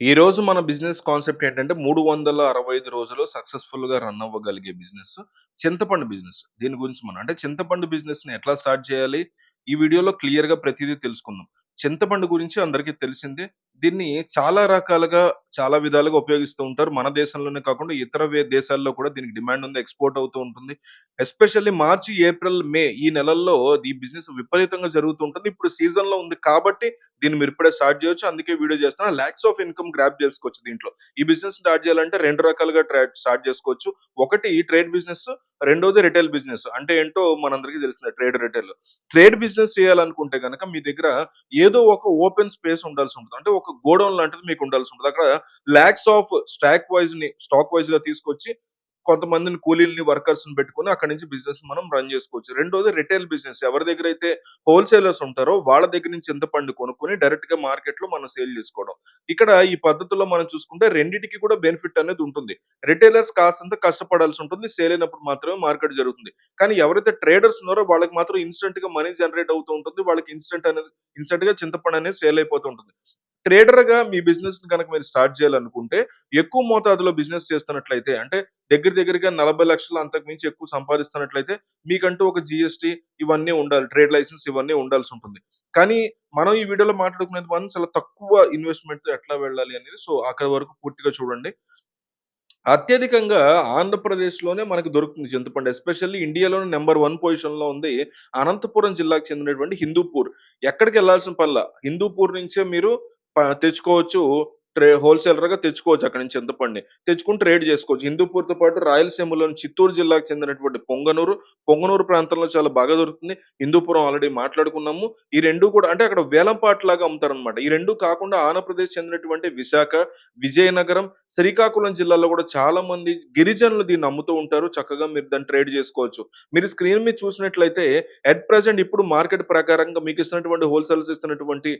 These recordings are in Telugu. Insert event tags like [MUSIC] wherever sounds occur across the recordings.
ఈరోజు మన బిజినెస్ కాన్సెప్ట్ ఏంటంటే 365 రోజులు సక్సెస్‌ఫుల్‌గా రన్ అవ్వగలిగే బిజినెస్ చింతపండు బిజినెస్. దీని గురించి మనం అంటే చింతపండు బిజినెస్‌ని ఎట్లా స్టార్ట్ చేయాలి? ఈ వీడియోలో క్లియర్‌గా ప్రతిదీ తెలుసుకుందాం. చింతపండు గురించి అందరికీ తెలిసిందే. దీన్ని చాలా రకాలుగా, చాలా విధాలుగా ఉపయోగిస్తూ ఉంటారు. మన దేశంలోనే కాకుండా ఇతర వే దేశాల్లో కూడా దీనికి డిమాండ్ ఉంది. ఎక్స్‌పోర్ట్ అవుతూ ఉంటుంది. ఎస్పెషల్లీ మార్చి, ఏప్రిల్, మే ఈ నెలల్లో ఈ బిజినెస్ విపరీతంగా జరుగుతూ ఉంటుంది. ఇప్పుడు సీజన్‌లో ఉంది కాబట్టి దీన్ని మీరు ఇప్పుడే స్టార్ట్ చేయొచ్చు. అందుకే వీడియో చేస్తున్నా. లాక్స్ ఆఫ్ ఇన్‌కమ్ గ్రాబ్ చేసుకోవచ్చు దీంట్లో. ఈ బిజినెస్ స్టార్ట్ చేయాలంటే 2 రకాలుగా ట్రా స్టార్ట్ చేసుకోవచ్చు. ఒకటి ట్రేడ్ బిజినెస్, రెండోది రిటైల్ బిజినెస్. అంటే ఏంటో మనందరికీ తెలిసిందే ట్రేడ్, రిటైల్. ట్రేడ్ బిజినెస్ చేయాలనుకుంటే గనక మీ దగ్గర ఏదో ఒక ఓపెన్ స్పేస్ ఉండాల్సి ఉంటుంది అంటే ఒక గోడౌన్ లాంటిది మీకు ఉండాల్సి ఉంటుంది అక్కడ లాక్స్ ఆఫ్ స్టాక్ వైస్‌ని స్టాక్ వైస్‌గా తీసుకొచ్చి కొంతమందిని కూలీలని, వర్కర్స్‌ని పెట్టుకొని అక్కడి నుంచి బిజినెస్ మనం రన్ చేసుకోవచ్చు. రెండోది రిటైల్ బిజినెస్. ఎవరి దగ్గర అయితే హోల్‌సేలర్స్ ఉంటారో వాళ్ళ దగ్గర నుంచి చింతపండు కొనుక్కొని డైరెక్ట్గా మార్కెట్లో మనం సేల్ చేసుకోవడం. ఇక్కడ ఈ పద్ధతిలో మనం చూసుకుంటే రెండింటికి కూడా బెనిఫిట్ అనేది ఉంటుంది. రిటైలర్స్ కాస్త కష్టపడాల్సి ఉంటుంది. సేల్ అయినప్పుడు మాత్రమే మార్కెట్ జరుగుతుంది. కానీ ఎవరైతే ట్రేడర్స్ ఉన్నారో వాళ్ళకి మాత్రం ఇన్స్టెంట్గా మనీ జనరేట్ అవుతూ ఉంటుంది. వాళ్ళకి ఇన్స్టెంట్ అనేది ఇన్‌స్టంట్‌గా చింతపండు అనేది సేల్ అయిపోతూ ఉంటుంది. ట్రేడర్గా మీ బిజినెస్ గనక మీరు స్టార్ట్ చేయాలనుకుంటే ఎక్కువ మోతాదులో బిజినెస్ చేస్తున్నట్లయితే అంటే దగ్గర దగ్గరగా నలభై లక్షల అంతకు మించి ఎక్కువ సంపాదిస్తున్నట్లయితే మీకంటూ ఒక జిఎస్టీ ఇవన్నీ ఉండాలి. ట్రేడ్ లైసెన్స్ ఇవన్నీ ఉండాల్సి ఉంటుంది. కానీ మనం ఈ వీడియోలో మాట్లాడుకునేది మనం చాలా తక్కువ ఇన్వెస్ట్‌మెంట్‌తో ఎట్లా వెళ్ళాలి అనేది. సో, అక్కడి వరకు పూర్తిగా చూడండి. అత్యధికంగా ఆంధ్రప్రదేశ్‌లోనే మనకు దొరుకుతుంది చింతపండు. ఎస్పెషల్లీ ఇండియాలోనే నెంబర్ వన్ పొజిషన్‌లో ఉంది అనంతపురం జిల్లాకు చెందినటువంటి హిందూపూర్. ఎక్కడికి వెళ్ళాల్సిన పల్ల హిందూపూర్ నుంచే మీరు తెచ్చుకోవచ్చు. ట్రే హోల్‌సేలర్‌గా తెచ్చుకోవచ్చు అక్కడి నుంచి చింతపండుని. తెచ్చుకుని ట్రేడ్ చేసుకోవచ్చు. హిందూపూర్‌తో పాటు రాయలసీమలోని చిత్తూరు జిల్లాకు చెందినటువంటి పొంగనూరు, పొంగనూరు ప్రాంతంలో చాలా బాగా దొరుకుతుంది. హిందూపురం ఆల్రెడీ మాట్లాడుకున్నాము. ఈ రెండు కూడా అంటే అక్కడ వేలంపాటలాగా అమ్ముతారనమాట. ఈ రెండు కాకుండా ఆంధ్రప్రదేశ్ చెందినటువంటి విశాఖ, విజయనగరం, శ్రీకాకుళం జిల్లాలో కూడా చాలా మంది గిరిజనులు దీన్ని అమ్ముతూ ఉంటారు. చక్కగా మీరు దాన్ని ట్రేడ్ చేసుకోవచ్చు. మీరు స్క్రీన్ మీద చూసినట్లయితే అట్ ప్రెజెంట్ ఇప్పుడు మార్కెట్ ప్రకారంగా మీకు ఇస్తున్నటువంటి హోల్సేల్స్ ఇస్తున్నటువంటి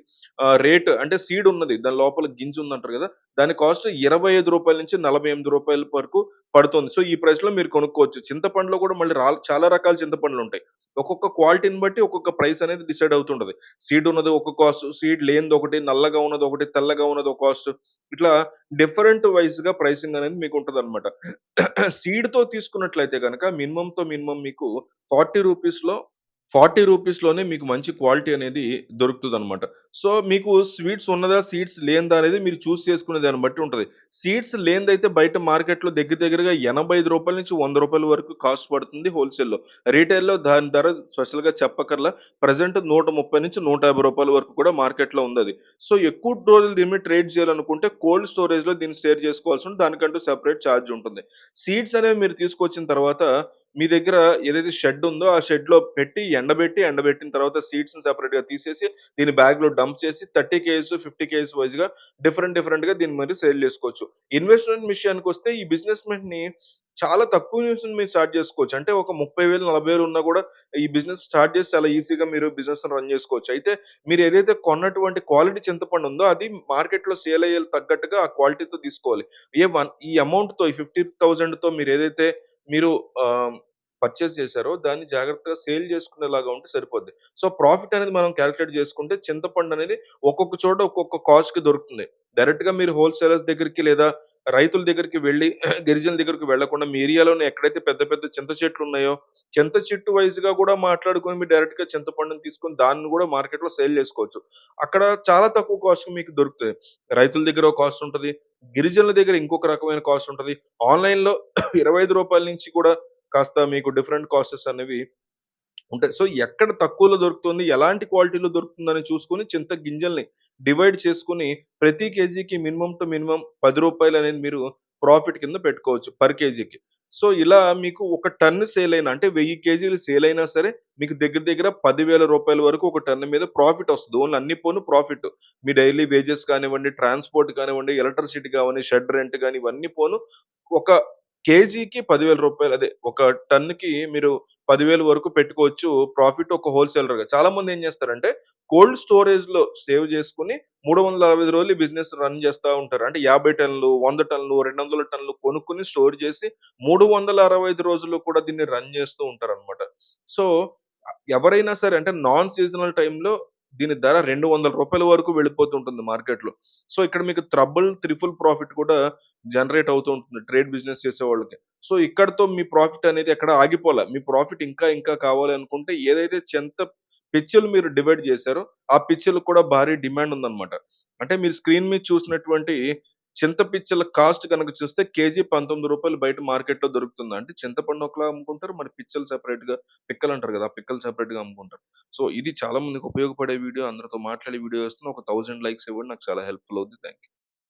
రేట్ అంటే సీడ్ ఉన్నది. దాని లోపల గింజ ఉందంటారు కదా! దాని కాస్ట్ ఇరవై ఐదు రూపాయల నుంచి నలభై ఎనిమిది రూపాయల వరకు పడుతుంది. సో, ఈ ప్రైస్‌లో మీరు కొనుక్కోవచ్చు. చింతపండులో కూడా మళ్ళీ రా చాలా రకాల చింతపండ్లు ఉంటాయి ఒక్కొక్క క్వాలిటీని బట్టి ఒక్కొక్క ప్రైస్ అనేది డిసైడ్ అవుతుంటది. సీడ్ ఉన్నది ఒక కాస్ట్, సీడ్ లేనిది ఒకటి నల్లగా ఉన్నది ఒకటి తెల్లగా ఉన్నది ఒక కాస్ట్. ఇట్లా డిఫరెంట్ వైస్‌గా ప్రైసింగ్ అనేది మీకు ఉంటదనమాట. సీడ్‌తో [CLEARS THROAT] తీసుకున్నట్లయితే గనక మినిమమ్‌తో మినిమమ్ మీకు ఫార్టీ రూపీస్లో 40 రూపీస్‌లోనే మీకు మంచి క్వాలిటీ అనేది దొరుకుతదనమాట. సో, మీకు స్వీట్స్ ఉన్నదా? సీడ్స్ లేనిదా? అనేది మీరు చూస్ చేసుకునే దాన్ని బట్టి ఉంటుంది సీడ్స్ లేనిదైతే బయట మార్కెట్‌లో దగ్గర దగ్గరగా ఎనభై ఐదు రూపాయల నుంచి వంద రూపాయల వరకు కాస్ట్ పడుతుంది హోల్‌సేల్‌లో. రిటైల్‌లో దాని ధర స్పెషల్‌గా చెప్పకర్లా ప్రజెంట్ నూట ముప్పై నుంచి నూట యాభై రూపాయల వరకు కూడా మార్కెట్‌లో ఉంది సో, ఎక్కువ రోజులు దీని ట్రేడ్ చేయాలనుకుంటే కోల్డ్ స్టోరేజ్‌లో దీన్ని షేర్ చేసుకోవాల్సి ఉంటుంది. దానికంటూ సెపరేట్ ఛార్జ్ ఉంటుంది. సీడ్స్ అనేవి మీరు తీసుకొచ్చిన తర్వాత మీ దగ్గర ఏదైతే షెడ్ ఉందో ఆ షెడ్లో పెట్టి ఎండబెట్టి, ఎండబెట్టిన తర్వాత సీట్స్ సెపరేట్గా తీసేసి దీని బ్యాగ్లో డంప్ చేసి 30 కేజీస్, 50 కేజీస్ వైస్‌గా డిఫరెంట్ డిఫరెంట్గా దీన్ని మరి సేల్ చేసుకోవచ్చు. ఇన్వెస్ట్‌మెంట్ విషయానికి వస్తే ఈ బిజినెస్ని చాలా తక్కువ నుంచి మీరు స్టార్ట్ చేసుకోవచ్చు. అంటే ఒక 30,000, 40,000 ఉన్నా కూడా ఈ బిజినెస్ స్టార్ట్ చేసి చాలా ఈజీగా మీరు బిజినెస్ రన్ చేసుకోవచ్చు. అయితే మీరు ఏదైతే కొన్నటువంటి క్వాలిటీ చింతపండు ఉందో అది మార్కెట్‌లో సేల్ అయ్యే తగ్గట్టుగా ఆ క్వాలిటీతో తీసుకోవాలి. ఏ వన్ ఈ అమౌంట్‌తో ఈ 50,000తో మీరు ఏదైతే మీరు పర్చేస్ చేశారో దాన్ని జాగ్రత్తగా సేల్ చేసుకునేలాగా ఉంటే సరిపోద్ది. సో, ప్రాఫిట్ అనేది మనం క్యాలిక్యులేట్ చేసుకుంటే చింతపండు అనేది ఒక్కొక్క చోట ఒక్కొక్క కాస్ట్‌కి దొరుకుతుంది. డైరెక్ట్‌గా మీరు హోల్‌సేలర్స్ దగ్గరికి లేదా రైతుల దగ్గరికి వెళ్ళి గిరిజనుల దగ్గరికి వెళ్ళకుండా మీ ఏరియాలోనే ఎక్కడైతే పెద్ద పెద్ద చింత చెట్లు ఉన్నాయో, చింత చెట్టు వైస్‌గా కూడా మాట్లాడుకొని మీరు డైరెక్ట్‌గా చింతపండుని తీసుకొని దాన్ని కూడా మార్కెట్‌లో సేల్ చేసుకోవచ్చు. అక్కడ చాలా తక్కువ కాస్ట్ మీకు దొరుకుతుంది రైతుల దగ్గర కాస్ట్ ఉంటుంది గిరిజనుల దగ్గర ఇంకొక రకమైన కాస్ట్ ఉంటుంది ఆన్‌లైన్‌లో రూ. 25 నుంచి కూడా కాస్త మీకు డిఫరెంట్ కాస్టెస్ అనేవి ఉంటాయి. సో, ఎక్కడ తక్కువలో దొరుకుతుంది, ఎలాంటి క్వాలిటీలో దొరుకుతుందని చూసుకొని చింత గింజల్ని డివైడ్ చేసుకుని ప్రతి కేజీకి మినిమం టు మినిమమ్ పది రూపాయలు అనేది మీరు ప్రాఫిట్ కింద పెట్టుకోవచ్చు పర్ కేజీకి. సో, ఇలా మీకు ఒక టన్ను సేల్ అయిన అంటే వెయ్యి కేజీలు సేల్ అయినా సరే మీకు దగ్గర దగ్గర పదివేల రూపాయల వరకు ఒక టన్ను మీద ప్రాఫిట్ వస్తుంది ఓన్లీ అన్ని పోను ప్రాఫిట్. మీ డైలీ వేజెస్ కానివ్వండి, ట్రాన్స్‌పోర్ట్ కానివ్వండి, ఎలక్ట్రిసిటీ కానివ్వండి, షెడ్ రెంట్ కానీ ఇవన్నీ పోను ఒక కేజీకి పదివేల రూపాయలు అదే ఒక టన్నుకి మీరు పదివేల వరకు పెట్టుకోవచ్చు ప్రాఫిట్ ఒక హోల్‌సేలర్‌గా. చాలామంది ఏం చేస్తారంటే కోల్డ్ స్టోరేజ్లో సేవ్ చేసుకొని 365 రోజులు బిజినెస్ రన్ చేస్తూ ఉంటారు. అంటే 50 టన్నులు, 100 టన్నులు, 200 టన్నులు కొనుక్కుని స్టోర్ చేసి 365 రోజులు కూడా దీన్ని రన్ చేస్తూ ఉంటారనమాట. సో, ఎవరైనా సరే అంటే నాన్ సీజనల్ టైంలో దీని ధర రెండు వందల రూపాయల వరకు వెళ్ళిపోతుంటుంది మార్కెట్‌లో. సో, ఇక్కడ మీకు త్రబుల్, త్రిఫుల్ ప్రాఫిట్ కూడా జనరేట్ అవుతూ ఉంటుంది ట్రేడ్ బిజినెస్ చేసేవాళ్ళకి. సో, ఇక్కడతో మీ ప్రాఫిట్ అనేది ఎక్కడ ఆగిపోలే మీ ప్రాఫిట్ ఇంకా ఇంకా కావాలి అనుకుంటే ఏదైతే చెంత పిచ్చలు మీరు డివైడ్ చేశారో, ఆ పిచ్చులకు కూడా భారీ డిమాండ్ ఉందన్నమాట. అంటే మీరు స్క్రీన్ మీద చూసినటువంటి చింత పిచ్చల కాస్ట్ కనుక చూస్తే కేజీ పంతొమ్మిది రూపాయలు బయట మార్కెట్‌లో దొరుకుతుంది. అంటే చింతపండు ఒకలా అమ్ముకుంటారు. మరి పిచ్చలు సెపరేట్‌గా పిక్కలు అంటారు ఆ పిక్కలు సెపరేట్‌గా అమ్ముకుంటారు. సో, ఇది చాలా మందికి ఉపయోగపడే వీడియో. అందరితో మాట్లాడే వీడియో వస్తుంది ఒక థౌజండ్ లైక్స్ ఇవ్వండి. నాకు చాలా హెల్ప్‌ఫుల్ అవుతుంది థ్యాంక్ యూ.